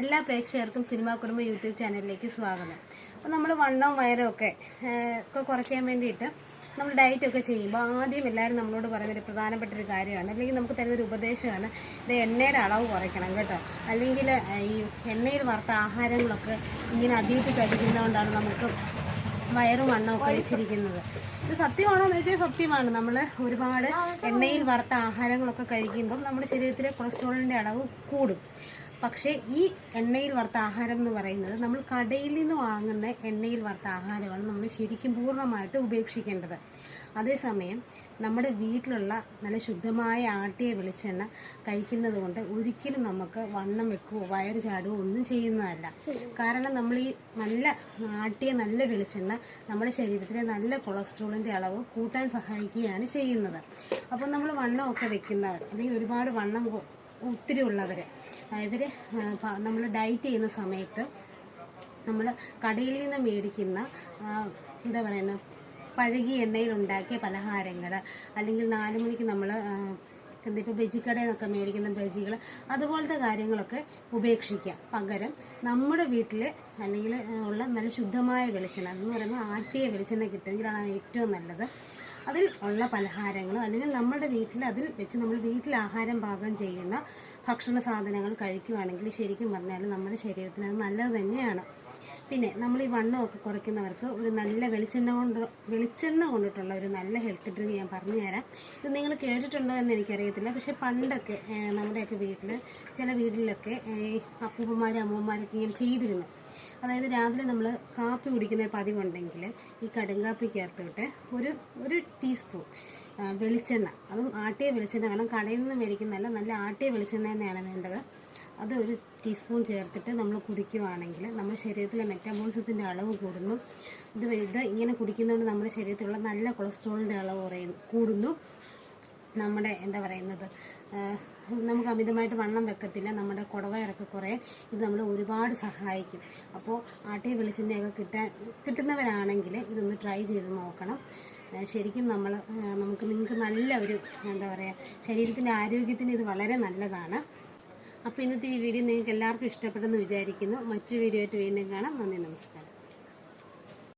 എല്ലാ പ്രേക്ഷകർക്കും സിനിമാ കുടുംബ യൂട്യൂബ് ചാനലിലേക്ക് സ്വാഗതം. അപ്പോൾ നമ്മൾ വണ്ണവും വയറും ഒക്കെ ഒക്കെ കുറയ്ക്കാൻ വേണ്ടിയിട്ട് നമ്മൾ ഡയറ്റ് ഒക്കെ ചെയ്യുമ്പോൾ ആദ്യം എല്ലാവരും നമ്മളോട് പറയുന്നൊരു പ്രധാനപ്പെട്ട ഒരു കാര്യമാണ്. അല്ലെങ്കിൽ നമുക്ക് തരുന്നൊരു ഉപദേശമാണ് ഇത് എണ്ണയുടെ അളവ് കുറയ്ക്കണം കേട്ടോ. അല്ലെങ്കിൽ ഈ എണ്ണയിൽ വറുത്ത ആഹാരങ്ങളൊക്കെ ഇങ്ങനെ അതീതി കഴിക്കുന്നതുകൊണ്ടാണ് നമുക്ക് വയറും വണ്ണമൊക്കെ വെച്ചിരിക്കുന്നത്. ഇത് സത്യമാണോ എന്ന് വെച്ചാൽ സത്യമാണ്. നമ്മൾ ഒരുപാട് എണ്ണയിൽ വറുത്ത ആഹാരങ്ങളൊക്കെ കഴിക്കുമ്പം നമ്മുടെ ശരീരത്തിലെ കൊളസ്ട്രോളിന്റെ അളവ് കൂടും. പക്ഷേ ഈ എണ്ണയിൽ വറുത്ത ആഹാരം എന്ന് പറയുന്നത് നമ്മൾ കടയിൽ നിന്ന് വാങ്ങുന്ന എണ്ണയിൽ വറുത്ത ആഹാരമാണ് നമ്മൾ ശരിക്കും പൂർണമായിട്ട് ഉപേക്ഷിക്കേണ്ടത്. അതേസമയം നമ്മുടെ വീട്ടിലുള്ള നല്ല ശുദ്ധമായ ആട്ടിയ വെളിച്ചെണ്ണ കഴിക്കുന്നത് കൊണ്ട് ഒരിക്കലും നമുക്ക് വണ്ണം വെക്കുകയോ വയറ് ചാടുകയോ ഒന്നും ചെയ്യുന്നതല്ല. കാരണം നമ്മൾ ഈ നല്ല ആട്ടിയ നല്ല വെളിച്ചെണ്ണ നമ്മുടെ ശരീരത്തിലെ നല്ല കൊളസ്ട്രോളിന്റെ അളവ് കൂട്ടാൻ സഹായിക്കുകയാണ് ചെയ്യുന്നത്. അപ്പോൾ നമ്മൾ വണ്ണമൊക്കെ വെക്കുന്നവർ അല്ലെങ്കിൽ ഒരുപാട് വണ്ണം ഒത്തിരി ഉള്ളവർ ഇവർ നമ്മൾ ഡയറ്റ് ചെയ്യുന്ന സമയത്ത് നമ്മൾ കടയിൽ നിന്ന് മേടിക്കുന്ന എന്താ പറയുന്നത് പഴകിയ എണ്ണയിൽ ഉണ്ടാക്കിയ പലഹാരങ്ങൾ അല്ലെങ്കിൽ നാല് മണിക്ക് നമ്മൾ എന്താ ഇപ്പോൾ ബജിക്കടയിൽ നിന്നൊക്കെ മേടിക്കുന്ന ബജികൾ അതുപോലത്തെ കാര്യങ്ങളൊക്കെ ഉപേക്ഷിക്കുക. പകരം നമ്മുടെ വീട്ടിൽ അല്ലെങ്കിൽ ഉള്ള നല്ല ശുദ്ധമായ വെളിച്ചെണ്ണ എന്ന് പറയുന്നത് ആട്ടിയ വെളിച്ചെണ്ണ കിട്ടുമെങ്കിൽ അതാണ് ഏറ്റവും നല്ലത്. അതിൽ ഉള്ള പലഹാരങ്ങളും അല്ലെങ്കിൽ നമ്മുടെ വീട്ടിൽ അതിൽ വെച്ച് നമ്മൾ വീട്ടിൽ ആഹാരം പാകം ചെയ്യുന്ന ഭക്ഷണ സാധനങ്ങൾ കഴിക്കുകയാണെങ്കിൽ ശരിക്കും പറഞ്ഞാൽ നമ്മുടെ ശരീരത്തിന് അത് നല്ലത് തന്നെയാണ്. പിന്നെ നമ്മൾ ഈ വണ്ണമൊക്കെ കുറയ്ക്കുന്നവർക്ക് ഒരു നല്ല വെളിച്ചെണ്ണ കൊണ്ട് വെളിച്ചെണ്ണ കൊണ്ടിട്ടുള്ള ഒരു നല്ല ഹെൽത്ത് ഡ്രിങ്ക് ഞാൻ പറഞ്ഞു തരാം ഇത് നിങ്ങൾ കേട്ടിട്ടുണ്ടോ എന്ന് എനിക്കറിയത്തില്ല. പക്ഷേ പണ്ടൊക്കെ നമ്മുടെയൊക്കെ വീട്ടിൽ ചില വീട്ടിലൊക്കെ അപ്പൂപ്പന്മാരും അമ്മൂമ്മമാരൊക്കെ ഇങ്ങനെ ചെയ്തിരുന്നു. അതായത് രാവിലെ നമ്മൾ കാപ്പി കുടിക്കുന്ന പതിവുണ്ടെങ്കിൽ ഈ കടുങ്കാപ്പിക്കകത്തോട്ട് ഒരു ഒരു ടീസ്പൂൺ വെളിച്ചെണ്ണ. അതും ആട്ടിയ വെളിച്ചെണ്ണ വേണം. കടയിൽ നിന്ന് മേടിക്കുന്നതല്ല നല്ല ആട്ടിയ വെളിച്ചെണ്ണ തന്നെയാണ് വേണ്ടത്. അത് ഒരു ടീസ്പൂൺ ചേർത്തിട്ട് നമ്മൾ കുടിക്കുവാണെങ്കിൽ നമ്മുടെ ശരീരത്തിലെ മെറ്റാബോളിസത്തിന്റെ അളവ് കൂടുന്നു. ഇത് ഇത് ഇങ്ങനെ കുടിക്കുന്നതുകൊണ്ട് നമ്മുടെ ശരീരത്തിലുള്ള നല്ല കൊളസ്ട്രോളിന്റെ അളവ് കുറയുന്നു കൂടുന്നു. നമ്മുടെ എന്താ പറയുന്നത് നമുക്ക് അമിതമായിട്ട് വണ്ണം വെക്കത്തില്ല നമ്മുടെ കുടവയറൊക്കെ കുറേ ഇത് നമ്മളെ ഒരുപാട് സഹായിക്കും. അപ്പോൾ ആട്ടിയ വെളിച്ചെണ്ണയൊക്കെ കിട്ടാൻ കിട്ടുന്നവരാണെങ്കിൽ ഇതൊന്ന് ട്രൈ ചെയ്ത് നോക്കണം. ശരിക്കും നമ്മൾ നമുക്ക് നിങ്ങൾക്ക് നല്ല ഒരു എന്താ പറയുക ശരീരത്തിന്റെ ആരോഗ്യത്തിന് ഇത് വളരെ നല്ലതാണ്. അപ്പോൾ ഇന്നത്തെ ഈ വീഡിയോ നിങ്ങൾക്ക് എല്ലാവർക്കും ഇഷ്ടപ്പെട്ടെന്ന് വിചാരിക്കുന്നു. മറ്റു വീഡിയോ ആയിട്ട് വീണ്ടും കാണാം. നന്ദി നമസ്കാരം.